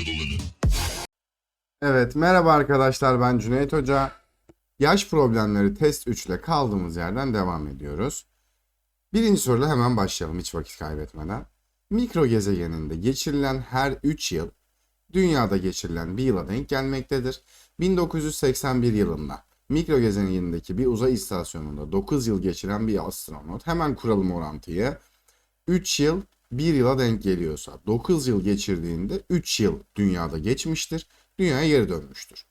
limit. Evet, merhaba arkadaşlar ben Cüneyt Hoca. Yaş problemleri test 3 ile kaldığımız yerden devam ediyoruz. Birinci soruyla hemen başlayalım hiç vakit kaybetmeden. Mikro gezegeninde geçirilen her 3 yıl dünyada geçirilen bir yıla denk gelmektedir. 1981 yılında mikro gezegenindeki bir uzay istasyonunda 9 yıl geçiren bir astronot hemen kuralım orantıyı. 3 yıl 1 yıla denk geliyorsa 9 yıl geçirdiğinde 3 yıl dünyada geçmiştir. Dünyaya geri dönmüştür.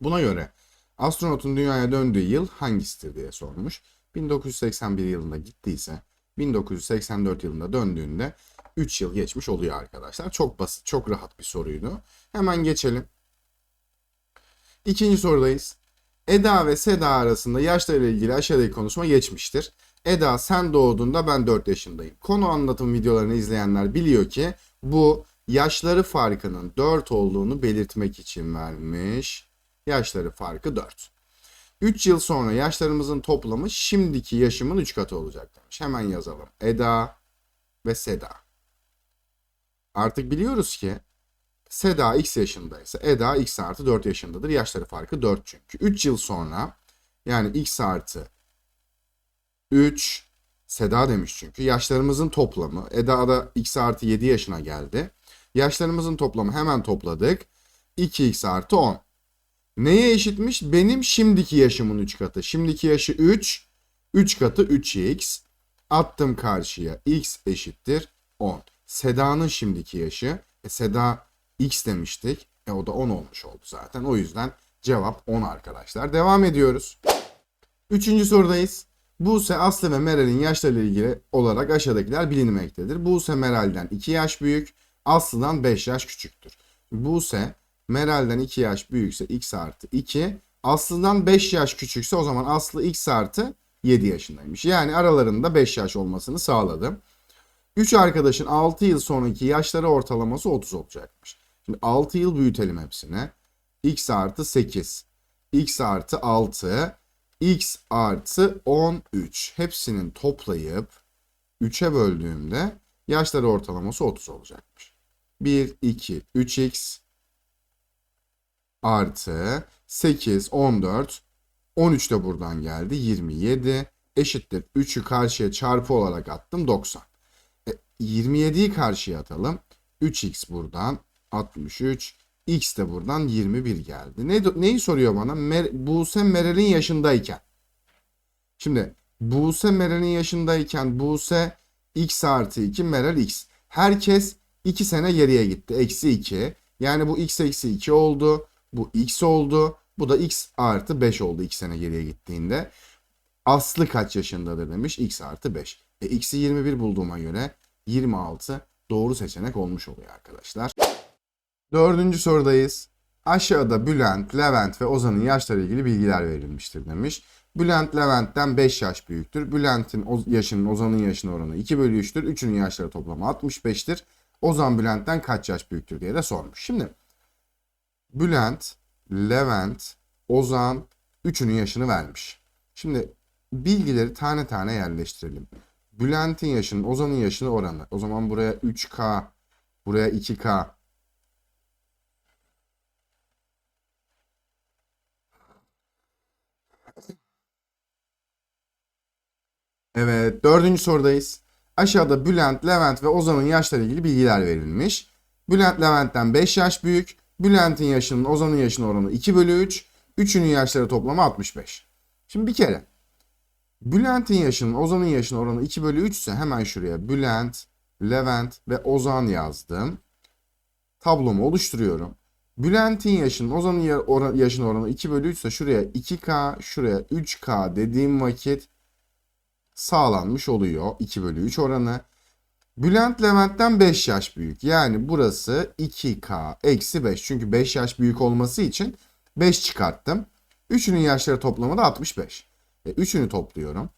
Buna göre astronotun dünyaya döndüğü yıl hangisidir diye sormuş. 1981 yılında gittiyse 1984 yılında döndüğünde 3 yıl geçmiş oluyor arkadaşlar. Çok basit, çok rahat bir soruydu. Hemen geçelim. İkinci sorudayız. Eda ve Seda arasında yaşlarıyla ilgili aşağıdaki konuşma geçmiştir. Eda sen doğduğunda ben 4 yaşındayım. Konu anlatım videolarını izleyenler biliyor ki bu yaşları farkının 4 olduğunu belirtmek için vermiş. Yaşları farkı 4. 3 yıl sonra yaşlarımızın toplamı şimdiki yaşımın 3 katı olacak demiş. Hemen yazalım. Eda ve Seda. Artık biliyoruz ki Seda x yaşındaysa Eda x artı 4 yaşındadır. Yaşları farkı 4 çünkü. 3 yıl sonra yani x artı 3 Seda demiş çünkü. Yaşlarımızın toplamı. Eda da x artı 7 yaşına geldi. Yaşlarımızın toplamı hemen topladık. 2x artı 10. Neye eşitmiş? Benim şimdiki yaşımın 3 katı. Şimdiki yaşı 3. 3 katı 3x. Attım karşıya. x eşittir 10. Seda'nın şimdiki yaşı. E, Seda x demiştik. E, o da 10 olmuş oldu zaten. O yüzden cevap 10 arkadaşlar. Devam ediyoruz. Üçüncü sorudayız. Buse, Aslı ve Meral'in yaşlarıyla ilgili olarak aşağıdakiler bilinmektedir. Buse Meral'den 2 yaş büyük, Aslı'dan 5 yaş küçüktür. Buse Meral'den 2 yaş büyükse x artı 2, Aslı'dan 5 yaş küçükse o zaman Aslı x artı 7 yaşındaymış. Yani aralarında 5 yaş olmasını sağladım. 3 arkadaşın 6 yıl sonraki yaşları ortalaması 30 olacakmış. Şimdi 6 yıl büyütelim hepsine. x artı 8, x artı 6, x artı 13 hepsinin toplayıp 3'e böldüğümde yaşları ortalaması 30 olacakmış. 1, 2, 3x artı 8, 14, 13 de buradan geldi. 27 eşittir. 3'ü karşıya çarpı olarak attım 90. E, 27'yi karşıya atalım. 3x buradan 63. X de buradan 21 geldi. Ne, neyi soruyor bana? Mer Buse Meral'in yaşındayken. Şimdi Buse Meral'in yaşındayken Buse x artı 2 Meral x. Herkes 2 sene geriye gitti. Eksi 2. Yani bu x eksi 2 oldu. Bu x oldu. Bu da x artı 5 oldu 2 sene geriye gittiğinde. Aslı kaç yaşındadır demiş. x artı 5. E, x'i 21 bulduğuma göre 26 doğru seçenek olmuş oluyor arkadaşlar. Dördüncü sorudayız. Aşağıda Bülent, Levent ve Ozan'ın yaşları ilgili bilgiler verilmiştir demiş. Bülent Levent'ten 5 yaş büyüktür. Bülent'in yaşının Ozan'ın yaşına oranı 2 bölü 3'tür. Üçünün yaşları toplamı 65'tir. Ozan Bülent'ten kaç yaş büyüktür diye de sormuş. Şimdi Bülent, Levent, Ozan üçünün yaşını vermiş. Şimdi bilgileri tane tane yerleştirelim. Bülent'in yaşının Ozan'ın yaşını oranı. O zaman buraya 3K, buraya 2K, Evet, dördüncü sorudayız. Aşağıda Bülent, Levent ve Ozan'ın yaşları ilgili bilgiler verilmiş. Bülent Levent'ten 5 yaş büyük. Bülent'in yaşının Ozan'ın yaşına oranı 2 bölü 3. Üçünün yaşları toplamı 65. Şimdi bir kere Bülent'in yaşının Ozan'ın yaşına oranı 2 bölü 3 ise hemen şuraya Bülent, Levent ve Ozan yazdım. Tablomu oluşturuyorum. Bülent'in yaşının Ozan'ın yaşına oranı 2 bölü 3 ise şuraya 2K, şuraya 3K dediğim vakit sağlanmış oluyor 2 bölü 3 oranı. Bülent Levent'ten 5 yaş büyük. Yani burası 2K eksi 5. Çünkü 5 yaş büyük olması için 5 çıkarttım. Üçünün yaşları toplamı da 65. E, üçünü topluyorum.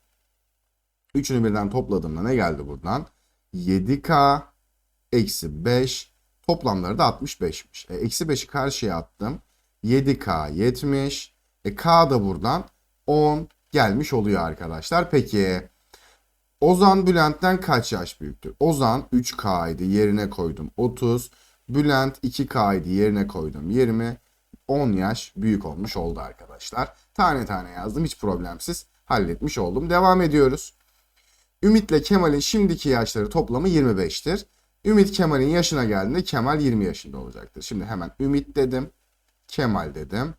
Üçünü birden topladığımda ne geldi buradan? 7K eksi 5 toplamları da 65'miş. E, eksi 5'i karşıya attım. 7K 70. E, K da buradan 10 gelmiş oluyor arkadaşlar. Peki Ozan Bülent'ten kaç yaş büyüktür? Ozan 3K idi yerine koydum 30. Bülent 2K idi yerine koydum 20. 10 yaş büyük olmuş oldu arkadaşlar. Tane tane yazdım hiç problemsiz halletmiş oldum. Devam ediyoruz. Ümit'le Kemal'in şimdiki yaşları toplamı 25'tir. Ümit Kemal'in yaşına geldiğinde Kemal 20 yaşında olacaktır. Şimdi hemen Ümit dedim. Kemal dedim.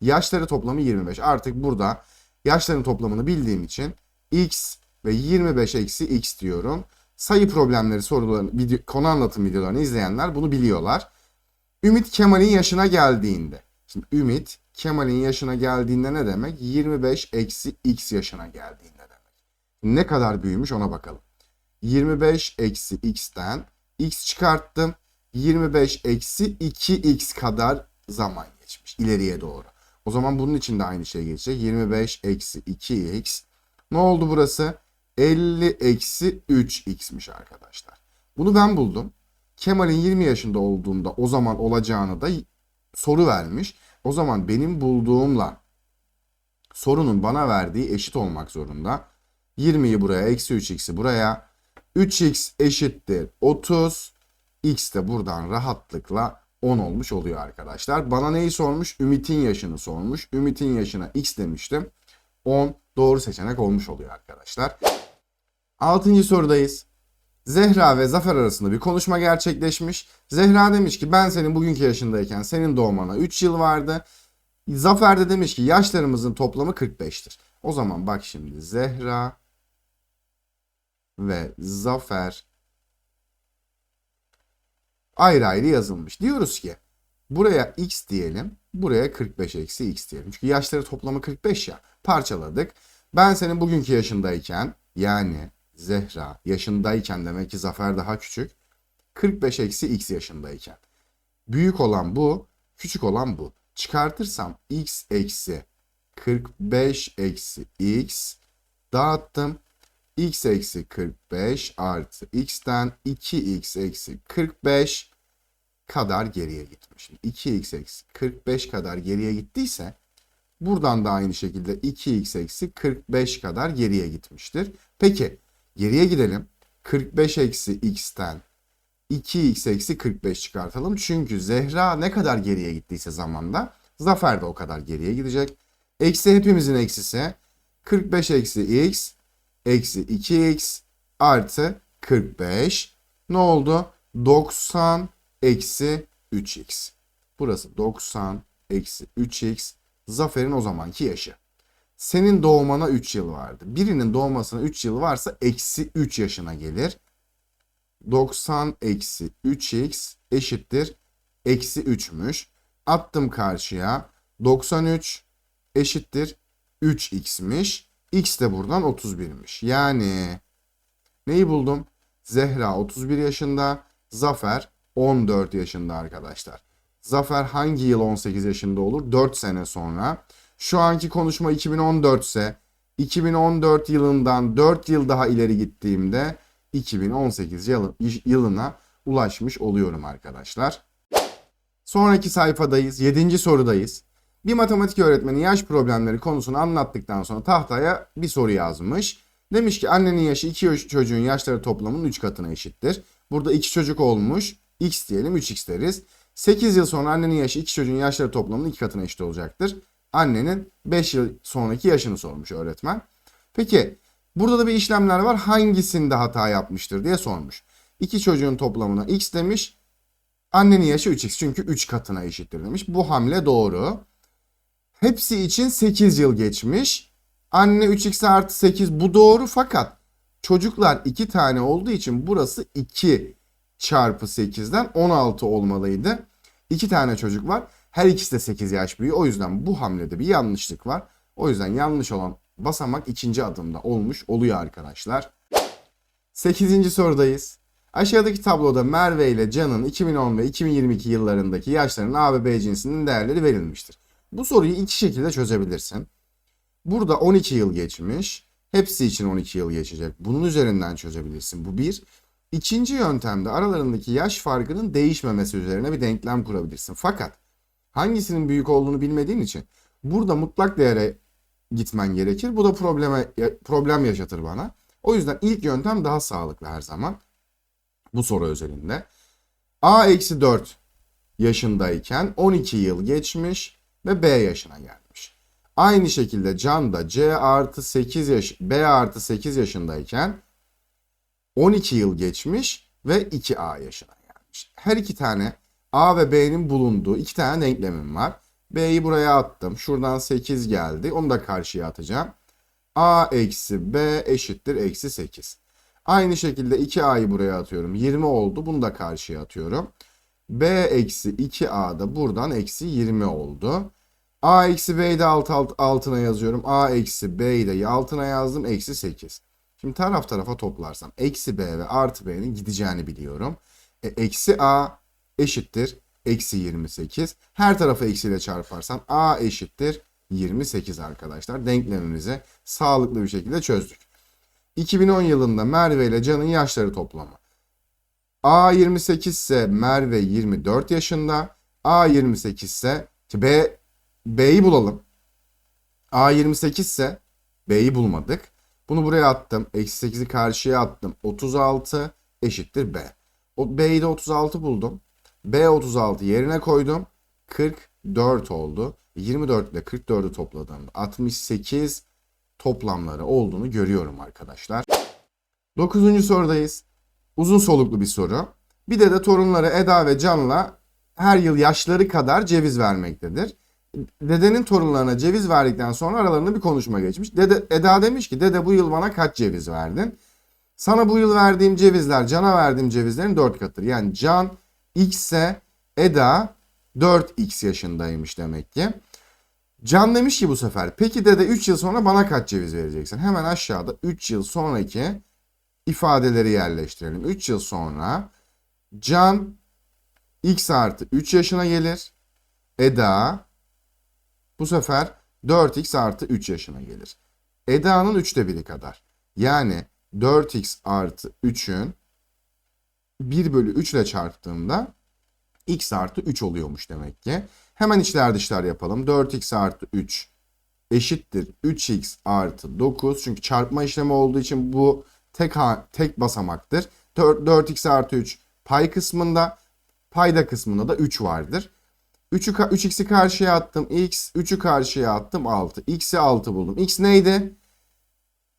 Yaşları toplamı 25. Artık burada yaşların toplamını bildiğim için x ve 25 eksi x diyorum. Sayı problemleri sorularını, konu anlatım videolarını izleyenler bunu biliyorlar. Ümit Kemal'in yaşına geldiğinde. Şimdi Ümit Kemal'in yaşına geldiğinde ne demek? 25 eksi x yaşına geldiğinde demek. Ne kadar büyümüş ona bakalım. 25 eksi x'ten x çıkarttım. 25 eksi 2x kadar zaman geçmiş ileriye doğru. O zaman bunun için de aynı şey geçecek. 25 eksi 2x. Ne oldu burası? 50 eksi 3x'miş arkadaşlar. Bunu ben buldum. Kemal'in 20 yaşında olduğunda o zaman olacağını da soru vermiş. O zaman benim bulduğumla sorunun bana verdiği eşit olmak zorunda. 20'yi buraya, eksi 3x'i buraya. 3x eşittir 30. X de buradan rahatlıkla 10 olmuş oluyor arkadaşlar. Bana neyi sormuş? Ümit'in yaşını sormuş. Ümit'in yaşına x demiştim. 10 doğru seçenek olmuş oluyor arkadaşlar. Altıncı sorudayız. Zehra ve Zafer arasında bir konuşma gerçekleşmiş. Zehra demiş ki ben senin bugünkü yaşındayken senin doğmana 3 yıl vardı. Zafer de demiş ki yaşlarımızın toplamı 45'tir. O zaman bak şimdi Zehra ve Zafer ayrı ayrı yazılmış. Diyoruz ki buraya x diyelim. Buraya 45 eksi x diyelim. Çünkü yaşları toplamı 45 ya. Parçaladık. Ben senin bugünkü yaşındayken yani Zehra yaşındayken demek ki Zafer daha küçük. 45 eksi x yaşındayken. Büyük olan bu, küçük olan bu. Çıkartırsam x eksi 45 eksi x dağıttım. x eksi 45 artı x'ten 2x eksi 45 kadar geriye gitmiş. 2x eksi 45 kadar geriye gittiyse buradan da aynı şekilde 2x eksi 45 kadar geriye gitmiştir. Peki geriye gidelim. 45 eksi x'ten 2x eksi 45 çıkartalım. Çünkü Zehra ne kadar geriye gittiyse zamanda Zafer de o kadar geriye gidecek. Eksi hepimizin eksisi 45 eksi x eksi 2x artı 45. Ne oldu? 90 eksi 3x. Burası 90 eksi 3x. Zafer'in o zamanki yaşı. Senin doğmana 3 yıl vardı. Birinin doğmasına 3 yıl varsa eksi 3 yaşına gelir. 90 eksi 3x eşittir. Eksi 3'müş. Attım karşıya. 93 eşittir 3x'miş. X de buradan 31'miş. Yani neyi buldum? Zehra 31 yaşında, Zafer 14 yaşında arkadaşlar. Zafer hangi yıl 18 yaşında olur? 4 sene sonra. Şu anki konuşma 2014 ise 2014 yılından 4 yıl daha ileri gittiğimde 2018 yılı, yılına ulaşmış oluyorum arkadaşlar. Sonraki sayfadayız. 7. sorudayız. Bir matematik öğretmeni yaş problemleri konusunu anlattıktan sonra tahtaya bir soru yazmış. Demiş ki annenin yaşı iki çocuğun yaşları toplamının 3 katına eşittir. Burada iki çocuk olmuş. X diyelim 3x deriz. 8 yıl sonra annenin yaşı iki çocuğun yaşları toplamının 2 katına eşit olacaktır. Annenin 5 yıl sonraki yaşını sormuş öğretmen. Peki burada da bir işlemler var. Hangisinde hata yapmıştır diye sormuş. İki çocuğun toplamına x demiş. Annenin yaşı 3x çünkü 3 katına eşittir demiş. Bu hamle doğru. Hepsi için 8 yıl geçmiş. Anne 3x artı 8 bu doğru fakat çocuklar 2 tane olduğu için burası 2 çarpı 8'den 16 olmalıydı. 2 tane çocuk var. Her ikisi de 8 yaş büyüğü. O yüzden bu hamlede bir yanlışlık var. O yüzden yanlış olan basamak ikinci adımda olmuş oluyor arkadaşlar. 8. sorudayız. Aşağıdaki tabloda Merve ile Can'ın 2010 ve 2022 yıllarındaki yaşlarının A ve B cinsinin değerleri verilmiştir. Bu soruyu iki şekilde çözebilirsin. Burada 12 yıl geçmiş. Hepsi için 12 yıl geçecek. Bunun üzerinden çözebilirsin. Bu bir. İkinci yöntemde aralarındaki yaş farkının değişmemesi üzerine bir denklem kurabilirsin. Fakat hangisinin büyük olduğunu bilmediğin için burada mutlak değere gitmen gerekir. Bu da probleme problem yaşatır bana. O yüzden ilk yöntem daha sağlıklı her zaman. Bu soru özelinde. A eksi 4 yaşındayken 12 yıl geçmiş ve B yaşına gelmiş. Aynı şekilde Can da C artı 8 yaş, B artı 8 yaşındayken 12 yıl geçmiş ve 2A yaşına gelmiş. Her iki tane A ve B'nin bulunduğu iki tane denklemim var. B'yi buraya attım. Şuradan 8 geldi. Onu da karşıya atacağım. A eksi B eşittir eksi 8. Aynı şekilde 2A'yı buraya atıyorum. 20 oldu. Bunu da karşıya atıyorum. B eksi 2A da buradan eksi 20 oldu. A eksi B'yi de alt, alt, altına yazıyorum. A eksi B'yi de altına yazdım. Eksi 8. Şimdi taraf tarafa toplarsam eksi B ve artı B'nin gideceğini biliyorum. E, eksi A eşittir eksi 28. Her tarafı eksiyle çarparsam A eşittir 28 arkadaşlar. Denklemimizi sağlıklı bir şekilde çözdük. 2010 yılında Merve ile Can'ın yaşları toplamı. A 28 ise Merve 24 yaşında. A 28 ise B B'yi bulalım. A 28 ise B'yi bulmadık. Bunu buraya attım. Eksi 8'i karşıya attım. 36 eşittir B. O B'yi de 36 buldum. B 36 yerine koydum. 44 oldu. 24 ile 44'ü topladığımda 68 toplamları olduğunu görüyorum arkadaşlar. 9. sorudayız. Uzun soluklu bir soru. Bir de de torunları Eda ve Can'la her yıl yaşları kadar ceviz vermektedir. Dedenin torunlarına ceviz verdikten sonra aralarında bir konuşma geçmiş. Dede, Eda demiş ki dede bu yıl bana kaç ceviz verdin? Sana bu yıl verdiğim cevizler Can'a verdiğim cevizlerin 4 katıdır. Yani Can X ise Eda 4X yaşındaymış demek ki. Can demiş ki bu sefer peki dede 3 yıl sonra bana kaç ceviz vereceksin? Hemen aşağıda 3 yıl sonraki ifadeleri yerleştirelim. 3 yıl sonra Can X artı 3 yaşına gelir. Eda bu sefer 4x artı 3 yaşına gelir. Eda'nın 3'te biri kadar. Yani 4x artı 3'ün 1 bölü 3 ile çarptığımda x artı 3 oluyormuş demek ki. Hemen içler dışlar yapalım. 4x artı 3 eşittir 3x artı 9. Çünkü çarpma işlemi olduğu için bu tek tek basamaktır. 4, 4x artı 3 pay kısmında, payda kısmında da 3 vardır. 3'ü 3x'i karşıya attım. x 3'ü karşıya attım 6. x'i 6 buldum. x neydi?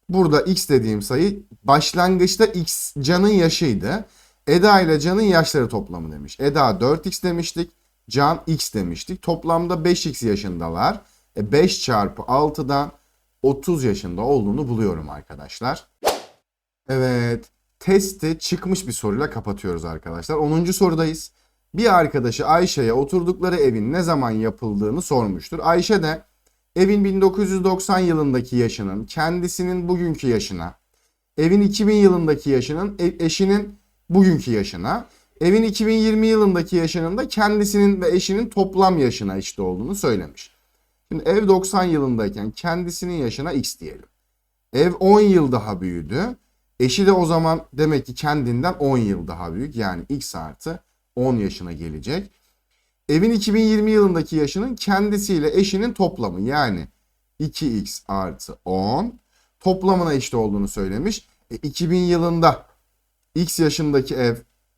Burada x dediğim sayı başlangıçta x canın yaşıydı. Eda ile Can'ın yaşları toplamı demiş. Eda 4x demiştik. Can x demiştik. Toplamda 5x yaşındalar. E 5 çarpı 6'dan 30 yaşında olduğunu buluyorum arkadaşlar. Evet. Testi çıkmış bir soruyla kapatıyoruz arkadaşlar. 10. sorudayız. Bir arkadaşı Ayşe'ye oturdukları evin ne zaman yapıldığını sormuştur. Ayşe de evin 1990 yılındaki yaşının kendisinin bugünkü yaşına, evin 2000 yılındaki yaşının e, eşinin bugünkü yaşına, evin 2020 yılındaki yaşının da kendisinin ve eşinin toplam yaşına eşit olduğunu söylemiş. Şimdi ev 90 yılındayken kendisinin yaşına x diyelim. Ev 10 yıl daha büyüdü. Eşi de o zaman demek ki kendinden 10 yıl daha büyük. Yani x artı 10 yaşına gelecek. Evin 2020 yılındaki yaşının kendisiyle eşinin toplamı yani 2x artı 10 toplamına eşit olduğunu söylemiş. E, 2000 yılında x yaşındaki ev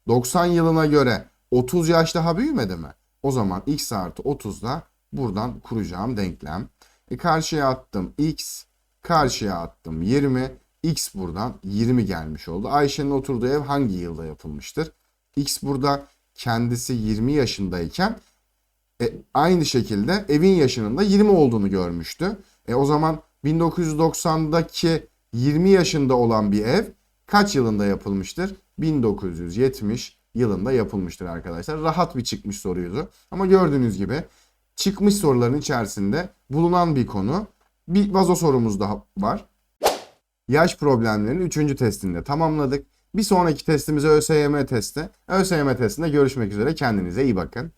90 yılına göre 30 yaş daha büyümedi mi? O zaman x artı 30 da buradan kuracağım denklem. E karşıya attım x, karşıya attım 20. X buradan 20 gelmiş oldu. Ayşe'nin oturduğu ev hangi yılda yapılmıştır? X burada kendisi 20 yaşındayken e, aynı şekilde evin yaşının da 20 olduğunu görmüştü. E, o zaman 1990'daki 20 yaşında olan bir ev kaç yılında yapılmıştır? 1970 yılında yapılmıştır arkadaşlar. Rahat bir çıkmış soruydu. Ama gördüğünüz gibi çıkmış soruların içerisinde bulunan bir konu. Bir vazo sorumuz daha var. Yaş problemlerinin 3. testinde tamamladık. Bir sonraki testimiz ÖSYM testi. ÖSYM testinde görüşmek üzere. Kendinize iyi bakın.